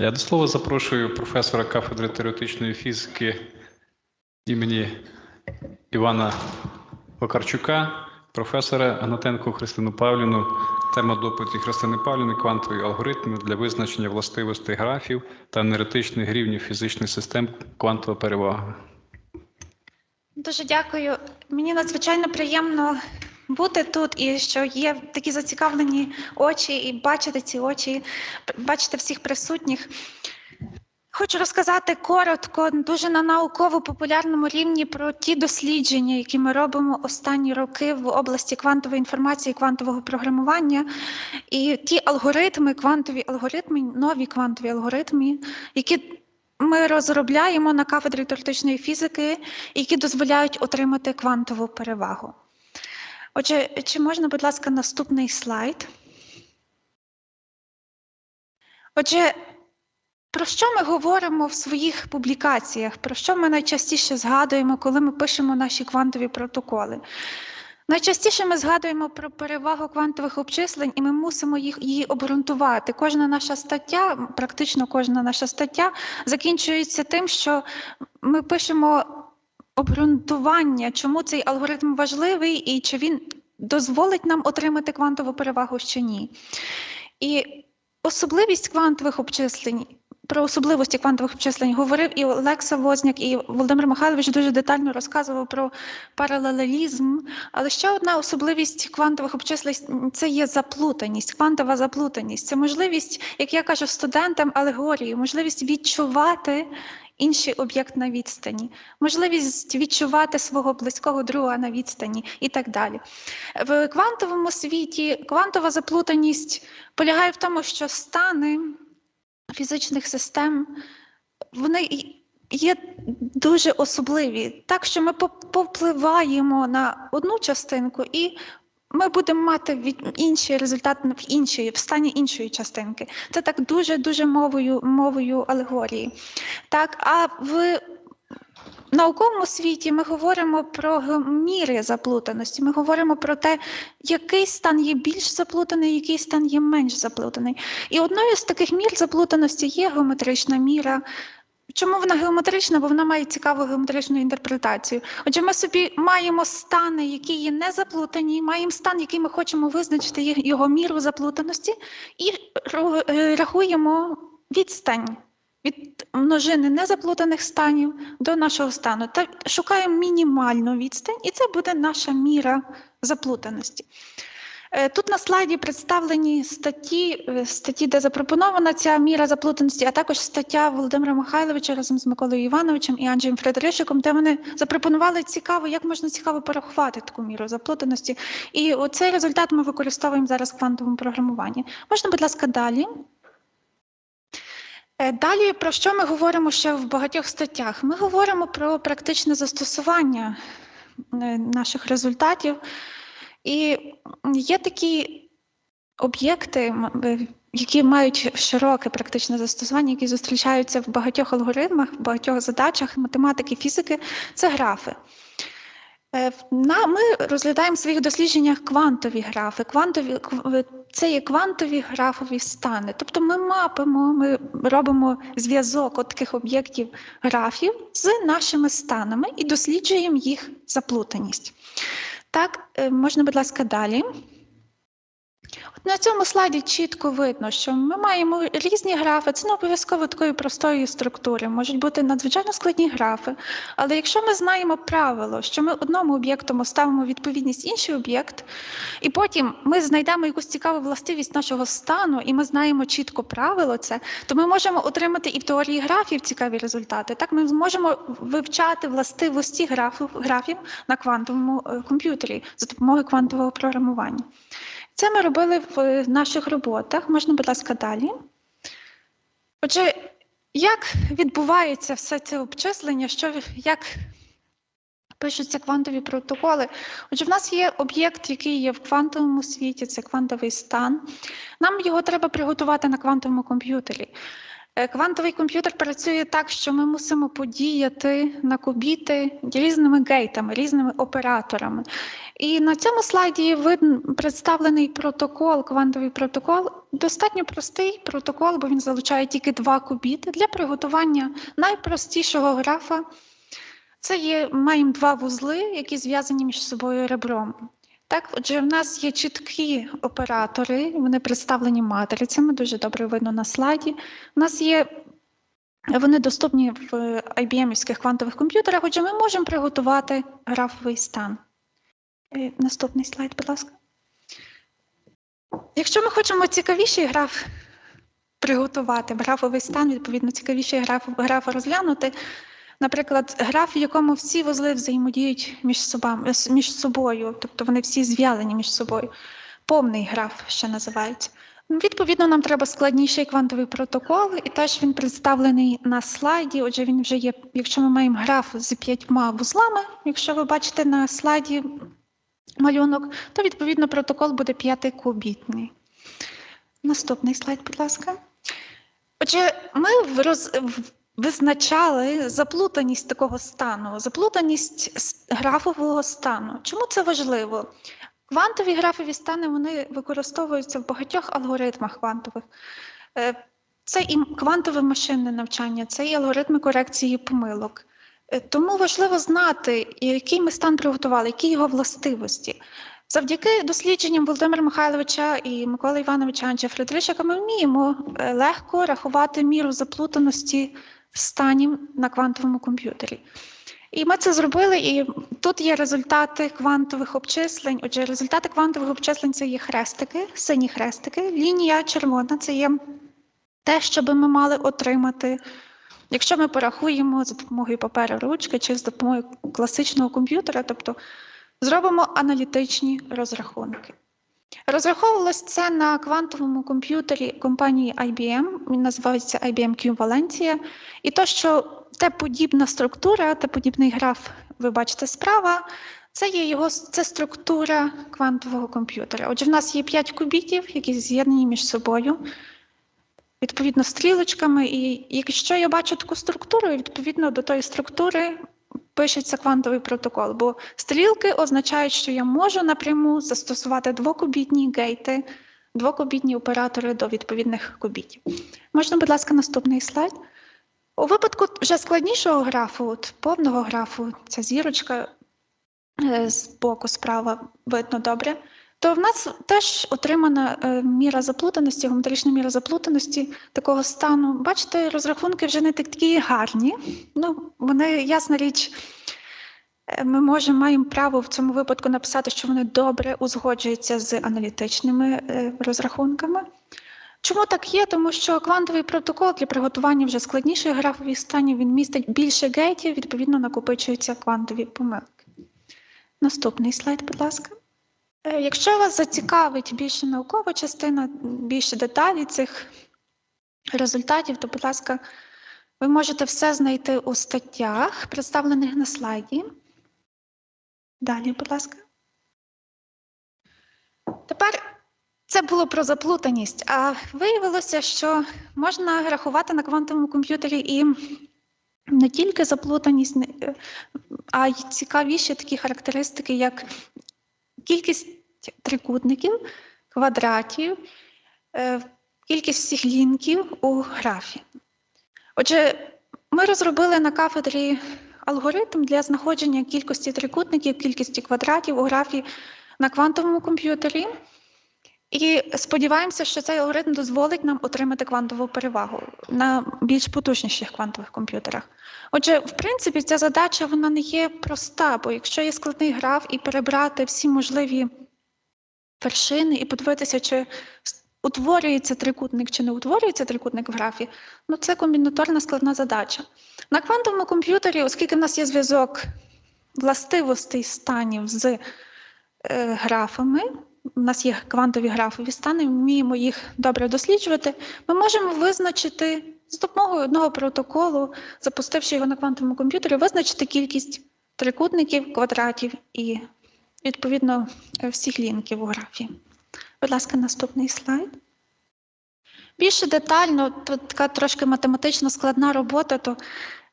Я до слова запрошую професора кафедри теоретичної фізики імені Івана Вакарчука, професора Гнатенко Христину Павлівну. Тема доповіді Христини Павлівни квантові алгоритми для визначення властивостей графів та аналітичних рівнів фізичних систем квантова перевага. Дуже дякую. Мені надзвичайно приємно бути тут і що є такі зацікавлені очі, і бачити ці очі, бачити всіх присутніх. Хочу розказати коротко, дуже на науково-популярному рівні про ті дослідження, які ми робимо останні роки в області квантової інформації, квантового програмування, і ті алгоритми, квантові алгоритми, нові квантові алгоритми, які ми розробляємо на кафедрі теоретичної фізики, які дозволяють отримати квантову перевагу. Отже, чи можна, будь ласка, наступний слайд? Отже, про що ми говоримо в своїх публікаціях? Про що ми найчастіше згадуємо, коли ми пишемо наші квантові протоколи? Найчастіше ми згадуємо про перевагу квантових обчислень, і ми мусимо їх її обґрунтувати. Кожна наша стаття, практично кожна наша стаття, закінчується тим, що ми пишемо обґрунтування, чому цей алгоритм важливий і чи він дозволить нам отримати квантову перевагу чи ні. І особливість квантових обчислень. Про особливості квантових обчислень говорив і Олекса Возняк, і Володимир Михайлович дуже детально розказував про паралелізм. Але ще одна особливість квантових обчислень це є заплутаність, квантова заплутаність. Це можливість, як я кажу студентам алегорії, можливість відчувати інший об'єкт на відстані, можливість відчувати свого близького друга на відстані і так далі. В квантовому світі квантова заплутаність полягає в тому, що стани фізичних систем вони є дуже особливі, так що ми повпливаємо на одну частинку і ми будемо мати від інший результат в іншій, в стані іншої частинки. Це так дуже дуже мовою мовою алегорії. Так, а в науковому світі ми говоримо про міри заплутаності. Ми говоримо про те, який стан є більш заплутаний, який стан є менш заплутаний. І одною з таких мір заплутаності є геометрична міра. Чому вона геометрична? Бо вона має цікаву геометричну інтерпретацію. Отже, ми собі маємо стани, які є не заплутані, маємо стан, який ми хочемо визначити його міру заплутаності, і рахуємо відстань від множини незаплутаних станів до нашого стану. Та шукаємо мінімальну відстань, і це буде наша міра заплутаності. Тут на слайді представлені статті, статті, де запропонована ця міра заплутаності, а також стаття Володимира Михайловича разом з Миколою Івановичем і Анджеєм Фредеришиком, де вони запропонували цікаво, як можна цікаво порахувати таку міру заплутаності. І оцей результат ми використовуємо зараз в квантовому програмуванні. Можна, будь ласка, далі. Далі про що ми говоримо ще в багатьох статтях? Ми говоримо про практичне застосування наших результатів. І є такі об'єкти, які мають широке практичне застосування, які зустрічаються в багатьох алгоритмах, в багатьох задачах математики, фізики це графи. Ми розглядаємо в своїх дослідженнях квантові графи. Квантові, Це є квантові графові стани. Тобто ми мапимо, ми робимо зв'язок от таких об'єктів графів з нашими станами і досліджуємо їх заплутаність. Так, можна, будь ласка, далі. От На цьому слайді чітко видно, що ми маємо різні графи, це не обов'язково такої простої структури, можуть бути надзвичайно складні графи. Але якщо ми знаємо правило, що ми одному об'єкту ставимо відповідність інший об'єкт, і потім ми знайдемо якусь цікаву властивість нашого стану, і ми знаємо чітко правило це, то ми можемо отримати і в теорії графів цікаві результати. Так, ми зможемо вивчати властивості графів, графів на квантовому комп'ютері за допомогою квантового програмування. Це ми робили в наших роботах. Можна, будь ласка, далі. Отже, як відбувається все це обчислення, що, як пишуться квантові протоколи? Отже, в нас є об'єкт, який є в квантовому світі, це квантовий стан. Нам його треба приготувати на квантовому комп'ютері. Е, Квантовий комп'ютер працює так, що ми мусимо подіяти на кубіти різними гейтами, різними операторами. І на цьому слайді видно представлений протокол, квантовий протокол. Достатньо простий протокол, бо він залучає тільки два кубіти для приготування найпростішого графа. Це є, маємо два вузли, які зв'язані між собою ребром. Так, отже, в нас є чіткі оператори, вони представлені матрицями, дуже добре видно на слайді. У нас є, вони доступні в IBM-івських квантових комп'ютерах, отже, ми можемо приготувати графовий стан. Е, Наступний слайд, будь ласка. Якщо ми хочемо цікавіший граф приготувати, графовий стан, відповідно, цікавіший граф, граф розглянути, Наприклад, граф, в якому всі вузли взаємодіють між, собами, між собою, тобто вони всі зв'язані між собою. Повний граф ще називається. Відповідно, нам треба складніший квантовий протокол, і теж він представлений на слайді. Отже, він вже є, якщо ми маємо граф з п'ятьма вузлами, якщо ви бачите на слайді малюнок, то відповідно протокол буде п'ятикубітний. Наступний слайд, будь ласка. Отже, ми роз... визначали заплутаність такого стану, заплутаність графового стану. Чому це важливо? Квантові графові стани вони використовуються в багатьох алгоритмах квантових. Е, Це і квантове машинне навчання, це і алгоритми корекції помилок. Е, Тому важливо знати, який ми стан приготували, які його властивості. Завдяки дослідженням Володимира Михайловича і Миколи Івановича Анча Фредеричака ми вміємо е, легко рахувати міру заплутаності станів на квантовому комп'ютері. І ми це зробили, і тут є результати квантових обчислень. Отже, результати квантових обчислень це є хрестики, сині хрестики. Лінія червона це є те, що би ми мали отримати, якщо ми порахуємо за допомогою паперу ручки чи з допомогою класичного комп'ютера, тобто зробимо аналітичні розрахунки. Розраховувалось це на квантовому комп'ютері компанії IBM, він називається IBM Q Valencia. І то, що те подібна структура, те подібний граф, ви бачите справа, це є його це структура квантового комп'ютера. Отже, в нас є 5 кубітів, які з'єднані між собою, відповідно, стрілочками. І якщо я бачу таку структуру, відповідно до тої структури пишеться квантовий протокол, бо стрілки означають, що я можу напряму застосувати двокубітні гейти, двокубітні оператори до відповідних кубітів. Можна, будь ласка, наступний слайд. У випадку вже складнішого графу, от повного графу, ця зірочка е, з боку справа видно добре, то в нас теж отримана е, міра заплутаності, геометрична міра заплутаності такого стану. Бачите, розрахунки вже не такі гарні. Ну, вони, ясна річ, е, ми можемо маємо право в цьому випадку написати, що вони добре узгоджуються з аналітичними е, розрахунками. Чому так є? Тому що квантовий протокол для приготування вже складніших графових станів він містить більше гейтів, відповідно накопичуються квантові помилки. Наступний слайд, будь ласка. Е, Якщо вас зацікавить більше наукова частина, більше деталі цих результатів, то, будь ласка, ви можете все знайти у статтях, представлених на слайді. Далі, будь ласка. Тепер це було про заплутаність, а виявилося, що можна рахувати на квантовому комп'ютері і не тільки заплутаність, е, а й цікавіші такі характеристики, як кількість трикутників, квадратів, е, кількість всіх лінків у графі. Отже, ми розробили на кафедрі алгоритм для знаходження кількості трикутників, кількості квадратів у графі на квантовому комп'ютері. І сподіваємося, що цей алгоритм дозволить нам отримати квантову перевагу на більш потужніших квантових комп'ютерах. Отже, в принципі, ця задача вона не є проста, бо якщо є складний граф і перебрати всі можливі вершини і подивитися, чи утворюється трикутник чи не утворюється трикутник в графі, ну це комбінаторна складна задача. На квантовому комп'ютері, оскільки в нас є зв'язок властивостей станів з е, графами, у нас є квантові графові стани, ми вміємо їх добре досліджувати, ми можемо визначити з допомогою одного протоколу, запустивши його на квантовому комп'ютері, визначити кількість трикутників, квадратів і, відповідно, е, всіх лінків у графі. Будь ласка, наступний слайд. більше детально, тут така трошки математично складна робота, то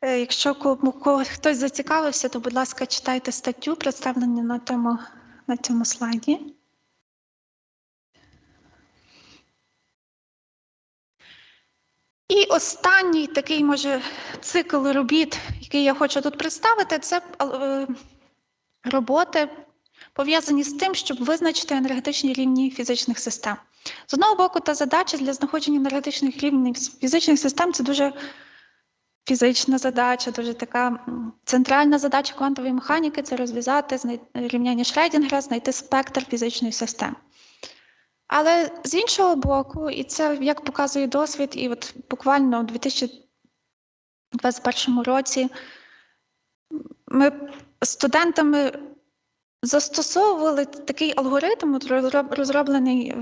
е, якщо кому- ко- хтось зацікавився, то, будь ласка, читайте статтю, представлену на, тому, на цьому слайді. І останній такий, може, цикл робіт, який я хочу тут представити, це е, роботи, пов'язані з тим, щоб визначити енергетичні рівні фізичних систем. З одного боку, та задача для знаходження енергетичних рівнів фізичних систем це дуже фізична задача, дуже така центральна задача квантової механіки це розв'язати рівняння Шредінгера, знайти спектр фізичної системи. Але з іншого боку, і це як показує досвід, і от буквально у 2021 році ми студентами застосовували такий алгоритм, розроблений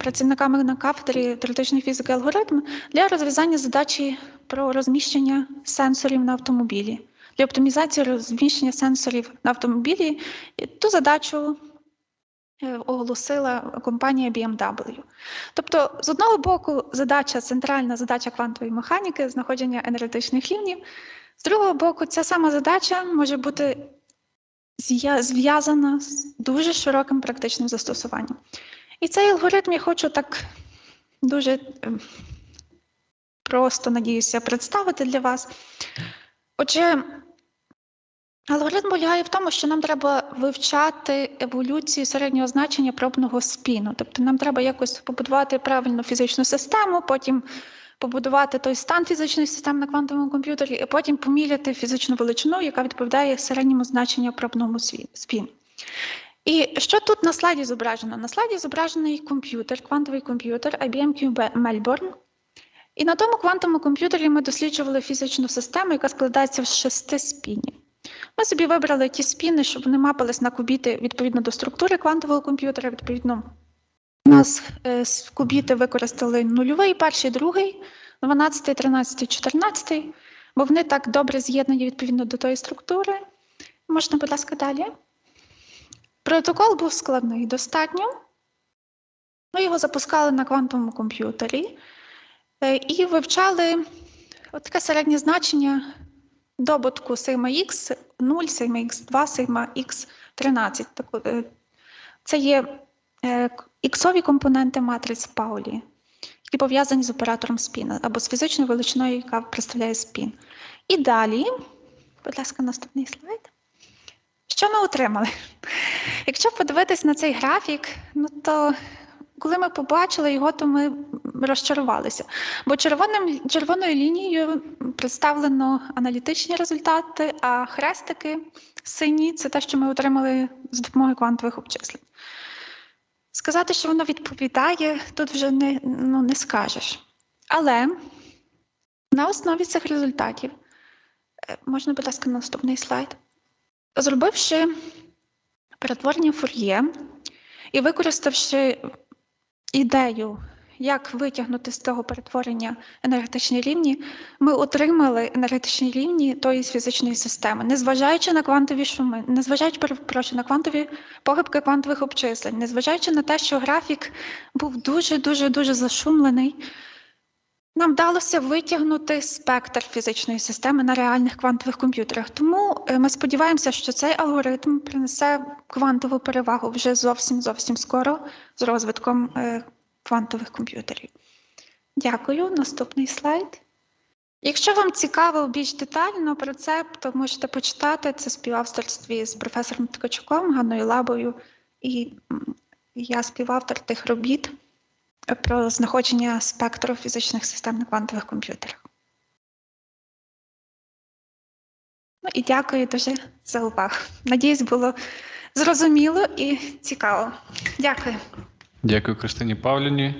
працівниками на кафедрі теоретичної фізики алгоритм для розв'язання задачі про розміщення сенсорів на автомобілі. Для оптимізації розміщення сенсорів на автомобілі ту задачу е, оголосила компанія BMW. Тобто, з одного боку, задача, центральна задача квантової механіки знаходження енергетичних рівнів, з другого боку, ця сама задача може бути зв'язана з дуже широким практичним застосуванням. І цей алгоритм я хочу так дуже ем, просто, надіюся, представити для вас. Отже, алгоритм полягає в тому, що нам треба вивчати еволюцію середнього значення пробного спіну. Тобто нам треба якось побудувати правильну фізичну систему, потім побудувати той стан фізичної системи на квантовому комп'ютері, і потім поміряти фізичну величину, яка відповідає середньому значенню пробному спіну. І що тут на слайді зображено? На слайді зображений комп'ютер, квантовий комп'ютер IBM Q Melbourne. І на тому квантовому комп'ютері ми досліджували фізичну систему, яка складається з шести спінів. Ми собі вибрали ті спіни, щоб вони мапились на кубіти відповідно до структури квантового комп'ютера. Відповідно, у нас е, кубіти використали нульовий, перший, другий, 12, 13, 14, бо вони так добре з'єднані відповідно до тої структури. Можна, будь ласка, далі. Протокол був складний достатньо. Ми його запускали на квантовому комп'ютері е, і вивчали таке середнє значення добутку сигма X 0, сигма X2, сигма X13. Е, Це є іксові компоненти матриць Паулі, які пов'язані з оператором спіна або з фізичною величиною, яка представляє спін. І далі, будь ласка, наступний слайд. Що ми отримали? Якщо подивитись на цей графік, ну то коли ми побачили його, то ми розчарувалися. Бо червоним, червоною лінією представлено аналітичні результати, а хрестики сині це те, що ми отримали з допомогою квантових обчислень. Сказати, що воно відповідає, тут вже не, ну, не скажеш. Але на основі цих результатів, е, можна, будь ласка, наступний слайд. Зробивши перетворення Фур'є і використавши ідею, як витягнути з цього перетворення енергетичні рівні, ми отримали енергетичні рівні тої фізичної системи, незважаючи на квантові шуми, незважаючи перепрошую, на квантові похибки квантових обчислень, незважаючи на те, що графік був дуже дуже дуже зашумлений. Нам вдалося витягнути спектр фізичної системи на реальних квантових комп'ютерах. Тому е, ми сподіваємося, що цей алгоритм принесе квантову перевагу вже зовсім зовсім скоро з розвитком е, квантових комп'ютерів. Дякую. Наступний слайд. Якщо вам цікаво більш детально про це, то можете почитати це в співавторстві з професором Ткачуком, Ганною Лабою, і я співавтор тих робіт про знаходження спектру фізичних систем на квантових комп'ютерах. Ну і дякую дуже за увагу. Надіюсь, було зрозуміло і цікаво. Дякую. Дякую Кристині Павлівні.